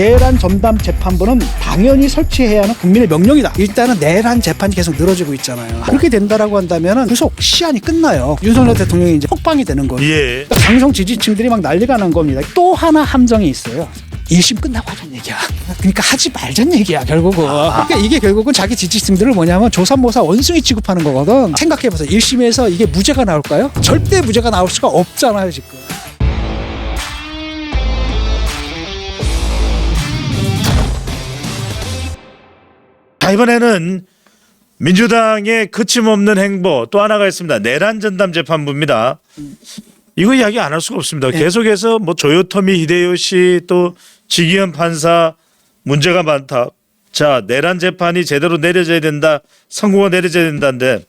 내란 전담 재판부는 당연히 설치해야 하는 국민의 명령이다. 일단은 내란 재판이 계속 늘어지고 있잖아요. 그렇게 된다라고 한다면은 구속 시한이 끝나요. 윤석열 대통령이 이제 폭방이 되는 거예요. 예. 강성 지지층들이 막 난리가 난 겁니다. 또 하나 함정이 있어요. 1심 끝나고 하자는 얘기야. 그러니까 하지 말자는 얘기야, 결국은. 그러니까 이게 결국은 자기 지지층들을 뭐냐면 조삼모사 원숭이 취급하는 거거든. 생각해보세요. 1심에서 이게 무죄가 나올까요? 절대 무죄가 나올 수가 없잖아요, 지금. 자, 이번에는 민주당의 거침없는 행보 또 하나가 있습니다. 내란 전담 재판부입니다. 이거 이야기 안 할 수가 없습니다. 계속해서 뭐 조요토미 히데요시 또 지기현 판사 문제가 많다. 자, 내란 재판이 제대로 내려져야 된다. 선고가 내려져야 된다는데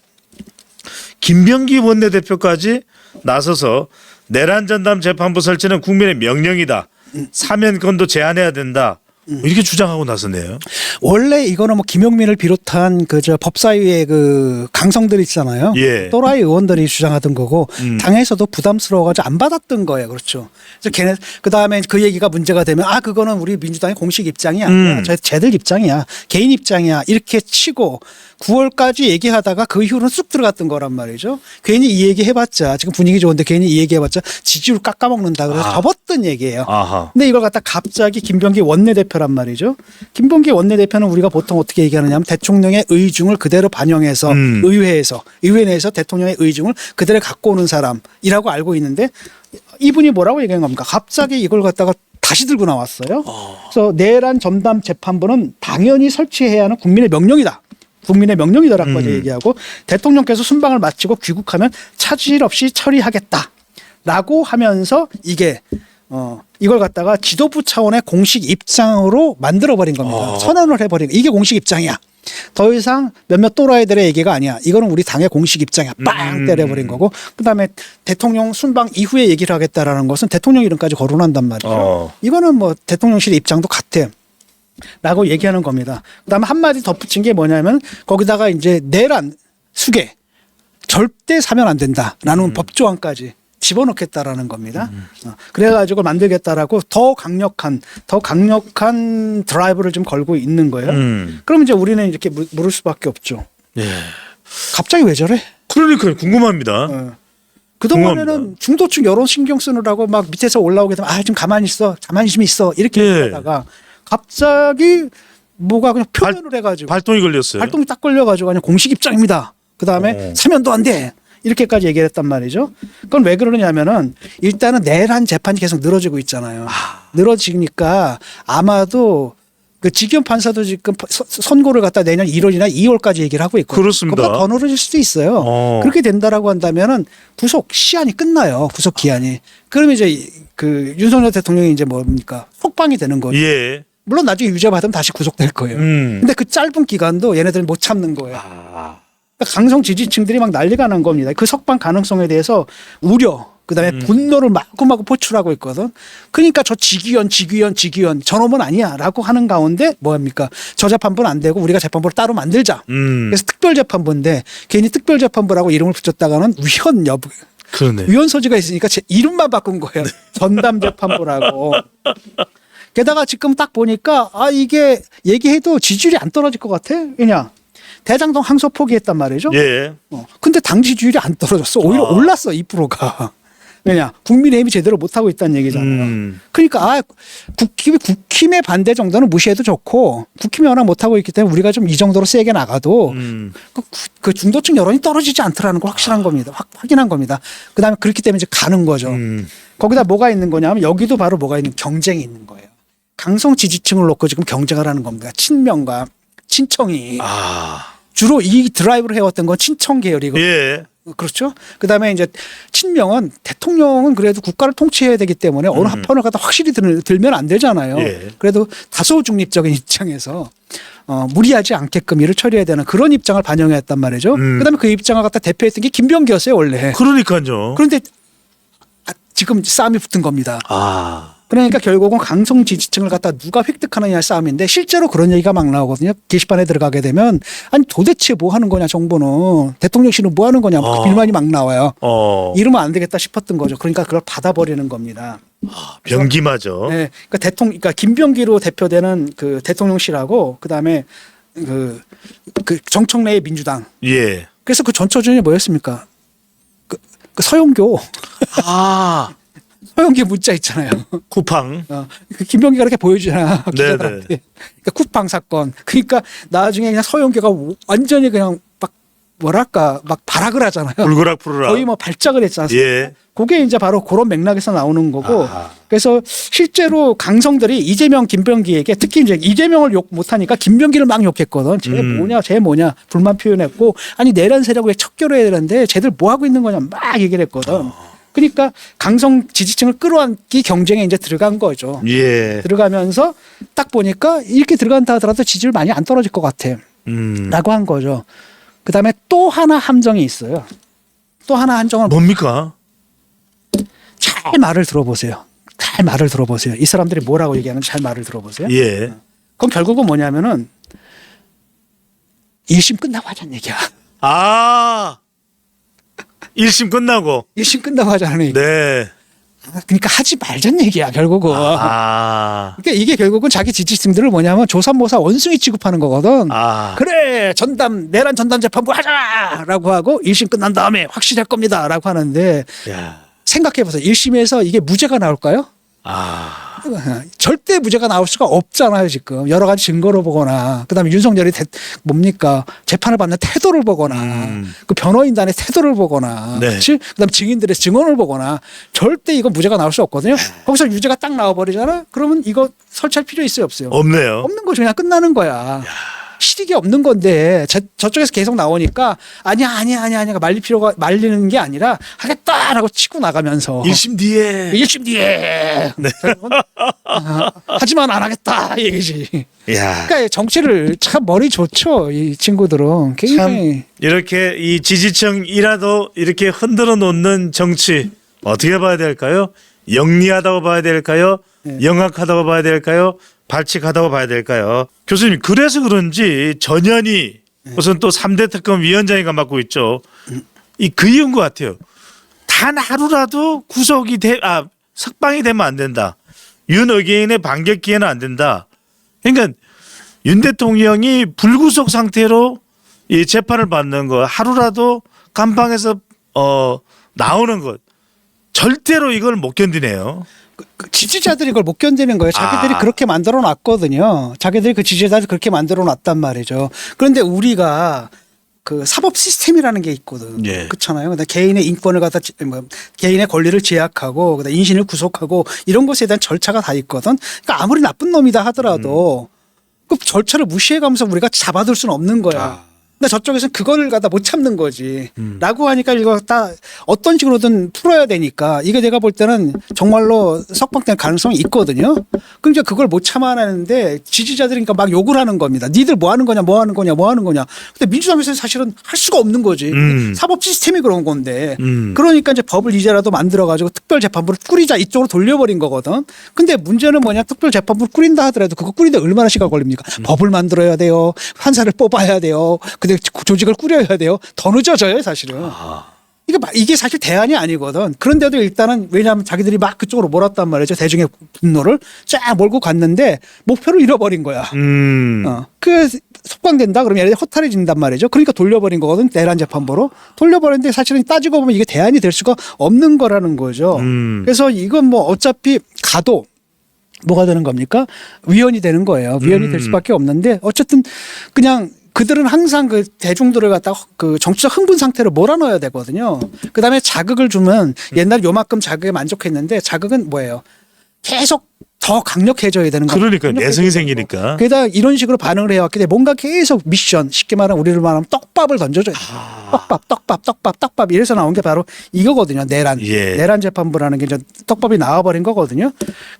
김병기 원내대표까지 나서서 내란 전담 재판부 설치는 국민의 명령이다. 사면권도 제한해야 된다. 이렇게 주장하고 나서네요. 원래 이거는 뭐 김용민을 비롯한 그 저 법사위의 그 강성들 있잖아요. 예. 또라이 의원들이 주장하던 거고 음. 당에서도 부담스러워가지고 안 받았던 거예요. 그렇죠. 그래서 걔네 그 다음에 그 얘기가 문제가 되면 아 그거는 우리 민주당의 공식 입장이 아니야. 음. 쟤, 쟤들 입장이야. 개인 입장이야. 이렇게 치고 9월까지 얘기하다가 그 이후로는 쑥 들어갔던 거란 말이죠. 괜히 이 얘기 해봤자 지금 분위기 좋은데 괜히 이 얘기 해봤자 지지율 깎아먹는다 그래서 아. 접었던 얘기예요. 아하. 근데 이걸 갖다 갑자기 김병기 원내대표 란 말이죠. 김병기 원내대표는 우리가 보통 어떻게 얘기하느냐면 대통령의 의중을 그대로 반영해서 음. 의회에서 의회 내에서 대통령의 의중을 그대로 갖고 오는 사람이라고 알고 있는데 이분이 뭐라고 얘기한 겁니까? 갑자기 이걸 갖다가 다시 들고 나왔어요. 그래서 내란 전담 재판부는 당연히 설치해야 하는 국민의 명령이다. 국민의 명령이다라고 음. 얘기하고 대통령께서 순방을 마치고 귀국하면 차질 없이 처리하겠다라고 하면서 이게 어 이걸 갖다가 지도부 차원의 공식 입장으로 만들어 버린 겁니다. 어. 선언을 해버린 거. 이게 공식 입장이야. 더 이상 몇몇 또라이들의 얘기가 아니야. 이거는 우리 당의 공식 입장이야. 빵 음. 때려버린 거고. 그다음에 대통령 순방 이후에 얘기를 하겠다라는 것은 대통령 이름까지 거론한단 말이죠. 어. 이거는 뭐 대통령실 입장도 같아. 라고 얘기하는 겁니다. 그다음에 한마디 덧붙인 게 뭐냐면 거기다가 이제 내란 수계 절대 사면 안 된다라는 법조항까지 집어넣겠다라는 겁니다. 어, 그래가지고 만들겠다라고 더 강력한 더 강력한 드라이브를 좀 걸고 있는 거예요. 음. 그럼 이제 우리는 이렇게 물- 물을 수밖에 없죠. 예. 갑자기 왜 저래? 그러니까 궁금합니다. 어. 그동안에는 궁금합니다. 중도층 여론 신경 쓰느라고 막 밑에서 올라오게 되면 아 좀 가만히 있어 가만히 좀 있어 이렇게 예. 하다가 갑자기 뭐가 그냥 표현을 해가지고 발동이 걸렸어요. 발동이 딱 걸려가지고 그냥 공식 입장입니다. 그 다음에 어. 사면도 안 돼. 이렇게까지 얘기를 했단 말이죠. 그건 왜 그러냐면은 일단은 내란 재판이 계속 늘어지고 있잖아요. 늘어지니까 아마도 그 직연 판사도 지금 서- 선고를 갖다 내년 1월이나 2월까지 얘기를 하고 있고 그렇습니다. 그보다 더 늘어질 수도 있어요. 어. 그렇게 된다라고 한다면은 구속 시한이 끝나요. 구속 기한이. 그러면 이제 이- 그 윤석열 대통령이 이제 뭡니까 속방이 되는 거죠. 예. 물론 나중에 유죄 받으면 다시 구속될 거예요. 음. 근데 그 짧은 기간도 얘네들은 못 참는 거예요. 아. 그러니까 강성 지지층들이 막 난리가 난 겁니다. 그 석방 가능성에 대해서 우려, 그다음에 음. 분노를 마구마구 포출하고 있거든. 그러니까 저 지기현, 지기현, 지기현 저놈은 아니야라고 하는 가운데 뭐합니까? 저 재판부는 안 되고 우리가 재판부를 따로 만들자. 음. 그래서 특별 재판부인데 괜히 특별 재판부라고 이름을 붙였다가는 위헌 여부 그러네. 위헌 소지가 있으니까 제 이름만 바꾼 거예요. 전담 재판부라고. 게다가 지금 딱 보니까 아 이게 얘기해도 지지율이 안 떨어질 것 같아. 왜냐 대장동 항소 포기했단 말이죠. 예. 어. 근데 당 지지율이 안 떨어졌어. 오히려 아. 올랐어 2%가. 왜냐 국민의힘이 제대로 못 하고 있다는 얘기잖아요. 음. 그러니까 아 국힘 국힘의 반대 정도는 무시해도 좋고 국힘이 워낙 못 하고 있기 때문에 우리가 좀 이 정도로 세게 나가도 음. 그, 구- 그 중도층 여론이 떨어지지 않더라는 걸 확실한 겁니다. 확, 확인한 겁니다. 그다음에 그렇기 때문에 이제 가는 거죠. 음. 거기다 뭐가 있는 거냐면 여기도 바로 뭐가 있는 경쟁이 있는 거예요. 강성 지지층을 놓고 지금 경쟁을 하는 겁니다. 친명과 친청이 아. 주로 이 드라이브를 해왔던 건 친청 계열이고 예. 그렇죠. 그다음에 이제 친명은 대통령은 그래도 국가를 통치해야 되기 때문에 어느 한편을 갖다 확실히 들, 들면 안 되잖아요. 음. 예. 그래도 다소 중립적인 입장에서 어, 무리하지 않게끔 일을 처리해야 되는 그런 입장을 반영했단 말이죠. 음. 그다음에 그 입장을 갖다 대표했던 게 김병기였어요 원래. 그러니까요. 그런데 아, 지금 싸움이 붙은 겁니다. 아. 그러니까 결국은 강성 지지층을 갖다 누가 획득하느냐 싸움인데 실제로 그런 얘기가 막 나오거든요. 게시판에 들어가게 되면 아니 도대체 뭐 하는 거냐 정부는 대통령실은 뭐 하는 거냐 그 어. 빌만이 막 나와요. 어. 이러면 안 되겠다 싶었던 거죠. 그러니까 그걸 받아버리는 겁니다. 변기마저. 네, 그러니까 대통령, 그러니까 김병기로 대표되는 그 대통령실하고 그 다음에 그, 그 정청래의 민주당. 예. 그래서 그 전초전이 뭐였습니까? 그, 그 서영교, 아 서영교 문자 있잖아요. 쿠팡. 어, 그 김병기가 이렇게 보여주잖아 네네. 기자들한테. 그러니까 쿠팡 사건. 그러니까 나중에 그냥 서영교가 완전히 그냥 막 뭐랄까 막 발악을 하잖아요. 불그락 푸르락. 거의 뭐 발작을 했지 않습니까? 예. 그게 이제 바로 그런 맥락에서 나오는 거고 아하. 그래서 실제로 강성들이 이재명 김병기에게 특히 이제 이재명을 욕 못하니까 김병기를 막 욕했거든 쟤 음. 뭐냐 쟤 뭐냐 불만 표현했고 아니 내란 세력에 척결해야 되는데 쟤들 뭐 하고 있는 거냐 막 얘기를 했거든 어. 그러니까 강성 지지층을 끌어안기 경쟁에 이제 들어간 거죠 예. 들어가면서 딱 보니까 이렇게 들어간다 하더라도 지지율 많이 안 떨어질 것 같아 음. 라고 한 거죠 그 다음에 또 하나 함정이 있어요 또 하나 함정은 뭡니까? 잘 말을 들어보세요. 잘 말을 들어보세요. 이 사람들이 뭐라고 얘기하는지 잘 말을 들어보세요. 예. 그럼 결국은 뭐냐면은 1심 끝나고 하자는 얘기야. 아. 1심 끝나고. 1심 끝나고 하자는 얘기. 네. 그러니까 하지 말자는 얘기야, 결국은. 아. 그러니까 이게 결국은 자기 지지층들을 뭐냐면 조삼모사 원숭이 취급하는 거거든. 아. 그래, 전담, 내란 전담 재판부 하자! 라고 하고 1심 끝난 다음에 확실할 겁니다. 라고 하는데 야. 생각해보세요. 1심에서 이게 무죄가 나올까요? 아. 절대 무죄가 나올 수가 없잖아요 지금. 여러 가지 증거를 보거나 그다음에 윤석열이 대- 뭡니까? 재판을 받는 태도를 보거나 음. 그 변호인단의 태도를 보거나 네. 그렇지 그다음 에 증인들의 증언을 보거나 절대 이거 무죄가 나올 수 없거든요. 거기서 유죄가 딱 나와버리잖아? 그러면 이거 설치할 필요 있어요 없어요? 없네요. 없는 거죠. 그냥 끝나는 거야 실익이 없는 건데 저, 저쪽에서 계속 나오니까 아니야 아니야 아니야 아니야 말릴 필요가 말리는 게 아니라 하겠다라고 치고 나가면서 1심 뒤에. 1심 뒤에. 네. 아, 하지만 안 하겠다 이 얘기지. 야. 그러니까 정치를 참 머리 좋죠 이 친구들은 굉장히 참 이렇게 이 지지층이라도 이렇게 흔들어 놓는 정치 어떻게 봐야 될까요? 영리하다고 봐야 될까요? 네. 영악하다고 봐야 될까요? 발칙하다고 봐야 될까요? 교수님 그래서 그런지 전현희 네. 무슨 또 3대 특검 위원장이가 맡고 있죠. 이 그 이유인 것 같아요. 단 하루라도 구속이 돼, 아, 석방이 되면 안 된다. 윤 의견의 반격 기회는 안 된다. 그러니까 윤 대통령이 불구속 상태로 이 재판을 받는 거 하루라도 감방에서 어 나오는 것 절대로 이걸 못 견디네요. 그- 그 지지자들이 이걸 못 견디는 거예요. 자기들이 아. 그렇게 만들어 놨거든요. 자기들이 그 지지자들 그렇게 만들어 놨단 말이죠. 그런데 우리가 그 사법 시스템이라는 게 있거든. 예. 그렇잖아요. 근데 개인의 인권을 갖다 지- 뭐 개인의 권리를 제약하고 그다음 인신을 구속하고 이런 것에 대한 절차가 다 있거든. 그러니까 아무리 나쁜 놈이다 하더라도 그 절차를 무시해가면서 우리가 잡아둘 수는 없는 거야. 아. 근데 저쪽에서는 그거를 갖다 못 참는 거지. 음. 라고 하니까 이거 다 어떤 식으로든 풀어야 되니까 이게 내가 볼 때는 정말로 석방될 가능성이 있거든요. 이제 그걸 못 참아내는데 지지자들이니까 막 욕을 하는 겁니다. 니들 뭐 하는 거냐, 뭐 하는 거냐, 뭐 하는 거냐. 근데 민주당에서는 사실은 할 수가 없는 거지. 음. 사법 시스템이 그런 건데. 음. 그러니까 이제 법을 이제라도 만들어가지고 특별재판부를 꾸리자 이쪽으로 돌려버린 거거든. 근데 문제는 뭐냐, 특별재판부를 꾸린다 하더라도 그거 꾸리는데 얼마나 시간 걸립니까? 음. 법을 만들어야 돼요. 판사를 뽑아야 돼요. 근데 조직을 꾸려야 돼요. 더 늦어져요, 사실은. 아. 이게, 마- 이게 사실 대안이 아니거든. 그런데도 일단은 왜냐하면 자기들이 막 그쪽으로 몰았단 말이죠. 대중의 분노를 쫙 몰고 갔는데 목표를 잃어버린 거야. 음. 어. 그 속광된다 그러면 얘네들이 허탈해진단 말이죠. 그러니까 돌려버린 거거든. 내란 재판부로. 돌려버렸는데 사실은 따지고 보면 이게 대안이 될 수가 없는 거라는 거죠. 음. 그래서 이건 뭐 어차피 가도 뭐가 되는 겁니까? 위헌이 되는 거예요. 위헌이 음. 될 수밖에 없는데 어쨌든 그냥 그들은 항상 그 대중들을 갖다 그 정치적 흥분 상태로 몰아넣어야 되거든요. 그 다음에 자극을 주면 옛날 요만큼 자극에 만족했는데 자극은 뭐예요? 계속 더 강력해져야 되는 거예요. 그러니까 내성이 생기니까. 게다가 이런 식으로 반응을 해왔기 때문에 뭔가 계속 미션 쉽게 말하면 우리를 말하면 떡밥을 던져줘야 돼. 아. 떡밥, 떡밥, 떡밥, 떡밥 이래서 나온 게 바로 이거거든요. 내란. 예. 내란 재판부라는 게 이제 떡밥이 나와버린 거거든요.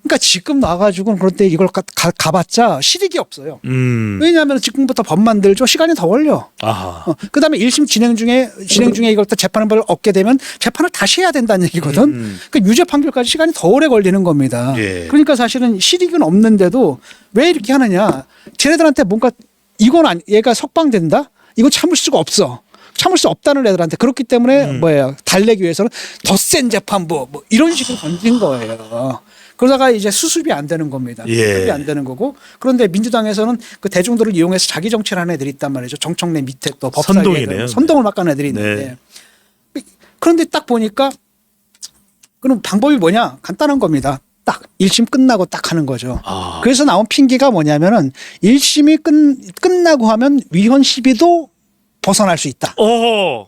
그러니까 지금 나와가지고 그런데 이걸 가, 가, 가봤자 실익이 없어요. 음. 왜냐하면 지금부터 법 만들죠. 시간이 더 걸려. 아하. 어, 그다음에 1심 진행 중에 진행 중에 이걸 또 재판을 얻게 되면 재판을 다시 해야 된다는 얘기거든. 음. 그러니까 유죄 판결까지 시간이 더 오래 걸리는 겁니다. 예. 그러니까 사실 은 실익은 없는데도 왜 이렇게 하느냐? 쟤네들한테 뭔가 이건 아니, 얘가 석방된다? 이거 참을 수가 없어. 참을 수 없다는 애들한테 그렇기 때문에 음. 뭐예요 달래기 위해서는 더 센 재판부 뭐 이런 식으로 던진 거예요. 그러다가 이제 수습이 안 되는 겁니다. 예. 수습이 안 되는 거고 그런데 민주당에서는 그 대중들을 이용해서 자기 정치를 하는 애들이 있단 말이죠. 정청래 밑에 또 법사위 선동이네요. 애들, 선동을 막 가는 애들이 있는데 네. 그런데 딱 보니까 그럼 방법이 뭐냐? 간단한 겁니다. 딱 1심 끝나고 딱 하는 거죠. 아. 그래서 나온 핑계가 뭐냐면은 1심이 끝, 끝나고 하면 위헌 시비도 벗어날 수 있다. 오.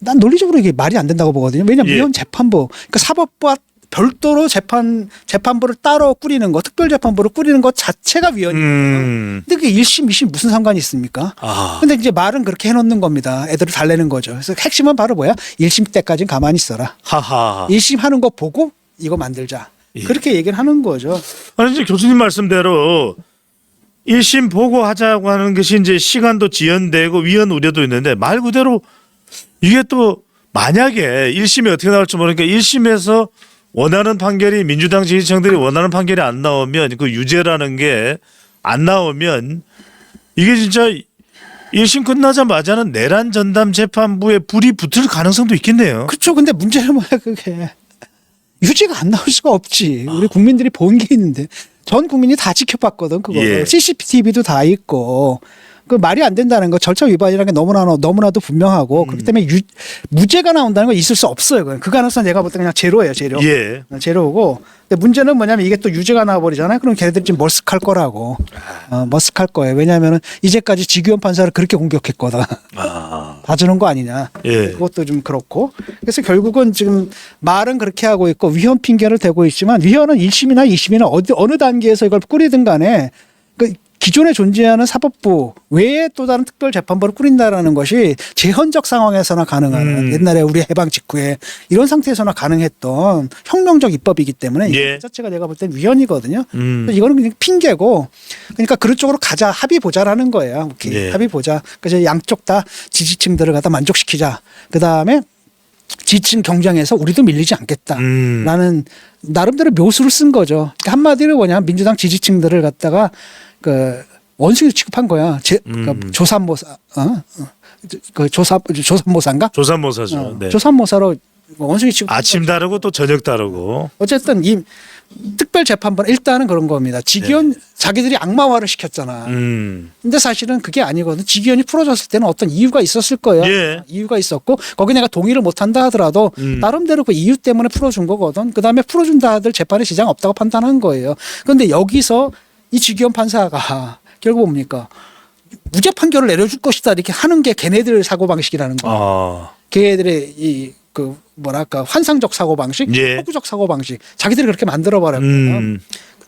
난 논리적으로 이게 말이 안 된다고 보거든요. 왜냐면 예. 위헌 재판부, 그러니까 사법부와 별도로 재판 재판부를 따로 꾸리는 거, 특별 재판부를 꾸리는 것 자체가 위헌이에요. 음. 근데 그게 1심, 2심 무슨 상관이 있습니까? 아. 근데 이제 말은 그렇게 해놓는 겁니다. 애들을 달래는 거죠. 그래서 핵심은 바로 뭐야? 1심 때까지는 가만히 있어라. 하하. 1심 하는 거 보고 이거 만들자. 예. 그렇게 얘기를 하는 거죠. 아니 이제 교수님 말씀대로 1심 보고 하자고 하는 것이 이제 시간도 지연되고 위헌 우려도 있는데 말 그대로 이게 또 만약에 1심이 어떻게 나올지 모르니까 1심에서 원하는 판결이 민주당 지지층들이 원하는 판결이 안 나오면 그 유죄라는 게 안 나오면 이게 진짜 1심 끝나자마자는 내란 전담 재판부에 불이 붙을 가능성도 있겠네요. 그렇죠. 근데 문제는 뭐야 그게 유죄가 안 나올 수가 없지. 우리 국민들이 본 게 있는데 전 국민이 다 지켜봤거든 그거. 예. CCTV도 다 있고. 그 말이 안 된다는 거 절차 위반이라는 게 너무나 너무나도 분명하고 그렇기 때문에 유, 무죄가 나온다는 건 있을 수 없어요. 그건. 그 가능성 내가 볼 때 그냥 제로예요, 제로. 예. 제로고. 근데 문제는 뭐냐면 이게 또 유죄가 나와버리잖아요. 그럼 걔네들이 지금 머쓱할 거라고. 어, 머쓱할 거예요. 왜냐하면 이제까지 지규현 판사를 그렇게 공격했거든. 아. 봐주는 거 아니냐. 예. 그것도 좀 그렇고. 그래서 결국은 지금 말은 그렇게 하고 있고 위헌 핑계를 대고 있지만 위헌은 1심이나 2심이나 어디 어느 단계에서 이걸 꾸리든 간에 그 기존에 존재하는 사법부 외에 또 다른 특별 재판부를 꾸린다라는 것이 제헌적 상황에서나 가능한 음. 옛날에 우리 해방 직후에 이런 상태에서나 가능했던 혁명적 입법이기 때문에 예. 이 자체가 내가 볼 땐 위헌이거든요. 음. 그래서 이거는 그냥 핑계고 그러니까 그런 쪽으로 가자 합의 보자라는 거예요. 오케이. 예. 합의 보자. 그래서 양쪽 다 지지층들을 갖다 만족시키자. 그 다음에 지지층 경쟁에서 우리도 밀리지 않겠다라는 음. 나름대로 묘수를 쓴 거죠. 그러니까 한마디로 뭐냐 민주당 지지층들을 갖다가 그 원숭이 취급한 거야. 제, 그 음. 조산모사, 어? 어. 그 조사 조산모사인가? 조산모사죠. 어, 네. 조산모사로 원숭이 취급. 아침 다르고 또 저녁 다르고. 어쨌든 이 특별 재판부는 일단은 그런 겁니다. 직위원 자기들이 악마화를 시켰잖아. 네. 음. 근데 사실은 그게 아니거든. 직위원이 풀어졌을 때는 어떤 이유가 있었을 거예요. 예. 이유가 있었고 거기 내가 동의를 못한다 하더라도 음. 나름대로 그 이유 때문에 풀어준 거거든. 그 다음에 풀어준다 하들 재판에 지장 없다고 판단한 거예요. 그런데 여기서 이 직위원 판사가 결국 뭡니까? 무죄 판결을 내려줄 것이다 이렇게 하는 게 걔네들 사고 방식이라는 거. 아. 걔네들의 이 그 뭐랄까 환상적 사고 방식, 예. 호구적 사고 방식, 자기들이 그렇게 만들어 버렸거든요. 음.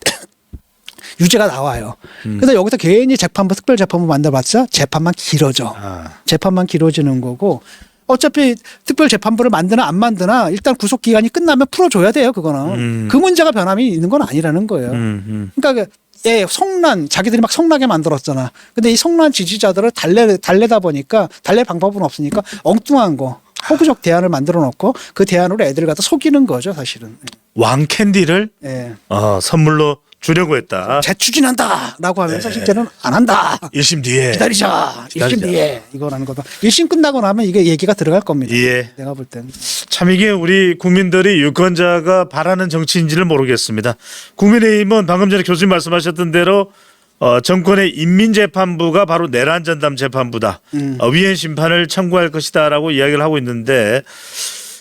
유죄가 나와요. 그래서 여기서 괜히 재판부 특별 재판부 만들어봤자 재판만 길어져. 아. 재판만 길어지는 거고 어차피 특별 재판부를 만드나 안 만드나 일단 구속 기간이 끝나면 풀어줘야 돼요. 그거는 음. 그 문제가 변함이 있는 건 아니라는 거예요. 음. 음. 그러니까 그 예, 성난 자기들이 막 성나게 만들었잖아. 근데 이 성난 지지자들을 달래 달래다 보니까 달랠 방법은 없으니까 엉뚱한 거 호구적 대안을 만들어 놓고 그 대안으로 애들을 갖다 속이는 거죠, 사실은. 왕 캔디를 예. 어, 선물로 주려고 했다. 재추진한다라고 하면서 실제로는 안 한다. 1심 뒤에. 기다리자. 네. 기다리자. 1심 뒤에 이거라는 거다. 1심 끝나고 나면 이게 얘기가 들어갈 겁니다. 예. 내가 볼 때는. 참 이게 우리 국민들이 유권자가 바라는 정치인지를 모르겠습니다. 국민의힘은 방금 전에 교수님 말씀하셨던 대로 어, 정권의 인민재판부가 바로 내란 전담 재판부다. 음. 어, 위헌 심판을 청구할 것이다라고 이야기를 하고 있는데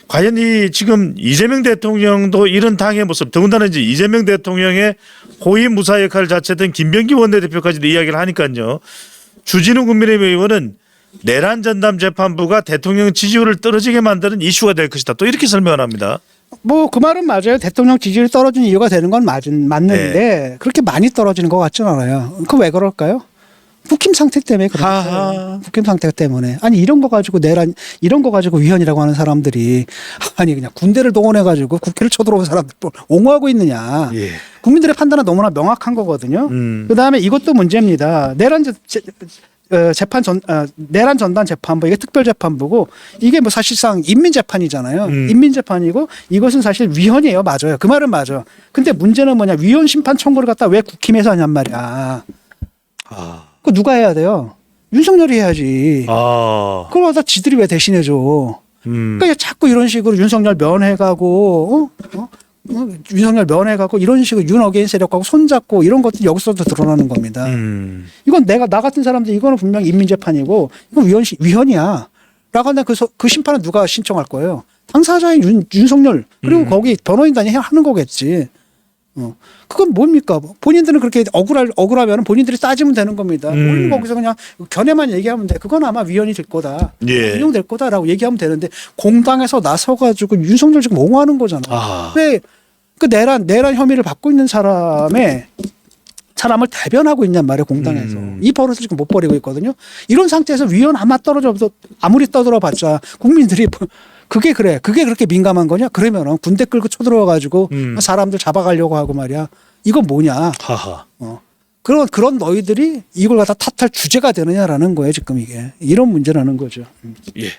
과연 이 지금 이재명 대통령도 이런 당의 모습 더군다나 이제 이재명 대통령의 호위 무사 역할 자체든 김병기 원내대표까지도 이야기를 하니까요. 주진우 국민의힘 의원은 내란 전담 재판부가 대통령 지지율을 떨어지게 만드는 이슈가 될 것이다. 또 이렇게 설명을 합니다. 뭐 그 말은 맞아요. 대통령 지지율이 떨어진 이유가 되는 건 맞은 맞는데 네. 그렇게 많이 떨어지는 것 같지는 않아요. 그 왜 그럴까요? 국힘 상태 때문에. 거예요. 국힘 상태 때문에 아니 이런 거 가지고 내란 이런 거 가지고 위헌이라고 하는 사람들이 아니 그냥 군대를 동원해 가지고 국회를 쳐들어온 사람들 뭐 옹호하고 있느냐. 예. 국민들의 판단은 너무나 명확한 거거든요. 음. 그다음에 이것도 문제입니다. 내란 제, 제- 어, 재판 전 어, 내란 전담 재판부 이게 특별 재판부고 이게 뭐 사실상 인민 재판이잖아요. 음. 인민 재판이고 이것은 사실 위헌이에요. 맞아요. 그 말은 맞아. 근데 문제는 뭐냐? 위헌 심판 청구를 갖다 왜 국힘에서 하냔 말이야. 아. 그 누가 해야 돼요? 윤석열이 해야지. 아. 그걸 갖다 지들이 왜 대신해 줘? 음. 그러니까 자꾸 이런 식으로 윤석열 면회가고 어? 어? 어, 윤석열 면회가고 이런 식으로 윤어게인 세력하고 손잡고 이런 것들이 여기서도 드러나는 겁니다. 음. 이건 내가 나 같은 사람들 이거는 분명 히 인민 재판이고 이건 위헌 위헌이야. 라고 한다 그, 소- 그 심판은 누가 신청할 거예요? 당사자인 윤, 윤석열 그리고 거기 변호인단이 해- 하는 거겠지. 어. 그건 뭡니까? 본인들은 그렇게 억울할 억울하면 본인들이 따지면 되는 겁니다. 음. 거기서 그냥 견해만 얘기하면 돼. 그건 아마 위헌이 될 거다. 예. 인용될 거다라고 얘기하면 되는데 공당에서 나서가지고 윤석열 지금 옹호하는 거잖아. 아. 왜 그 내란 내란 혐의를 받고 있는 사람의 사람을 대변하고 있냔 말이에요 공당에서 음. 이 버릇을 지금 못 버리고 있거든요. 이런 상태에서 위헌 아마 떨어져도 아무리 떠들어봤자 국민들이 뭐 그게 그래 그게 그렇게 민감한 거냐 그러면은 군대 끌고 쳐들어와 가지고 음. 사람들 잡아가려고 하고 말이야 이건 뭐냐 하하. 어. 그런 그런 너희들이 이걸 갖다 탓할 주제가 되느냐라는 거예요 지금 이게 이런 문제라는 거죠. 음. 예.